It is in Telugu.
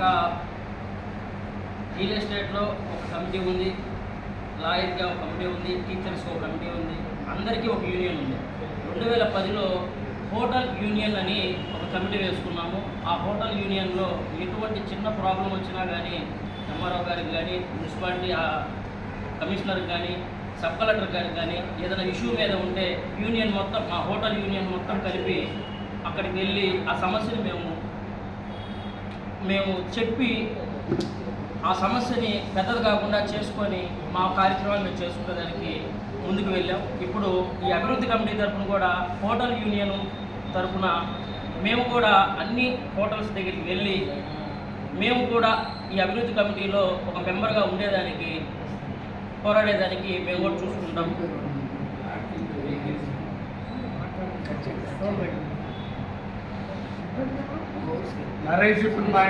ఒక రియల్ ఎస్టేట్లో ఒక కమిటీ ఉంది లాయర్గా ఒక కమిటీ ఉంది టీచర్స్కి ఒక కమిటీ ఉంది అందరికీ ఒక యూనియన్ ఉంది. రెండు వేల పదిలో హోటల్ యూనియన్ అని ఒక కమిటీ వేసుకున్నాము. ఆ హోటల్ యూనియన్లో ఎటువంటి చిన్న ప్రాబ్లం వచ్చినా కానీ ఎంఆర్ఓ గారికి కానీ మున్సిపాలిటీ ఆ కమిషనర్కి కానీ సబ్ కలెక్టర్ గారికి కానీ ఏదైనా ఇష్యూ మీద ఉంటే యూనియన్ మొత్తం ఆ హోటల్ యూనియన్ మొత్తం కలిపి అక్కడికి వెళ్ళి ఆ సమస్యను మేము మేము చెప్పి ఆ సమస్యని పెద్దది కాకుండా చేసుకొని మా కార్యక్రమాలు మేము చేసుకునేదానికి ముందుకు వెళ్ళాం ఇప్పుడు ఈ అభివృద్ధి కమిటీ తరఫున కూడా హోటల్ యూనియన్ తరఫున మేము కూడా అన్ని హోటల్స్ దగ్గరికి వెళ్ళి మేము కూడా ఈ అభివృద్ధి కమిటీలో ఒక మెంబర్గా ఉండేదానికి పోరాడేదానికి మేము కూడా చూసుకుంటాం Thank you. మా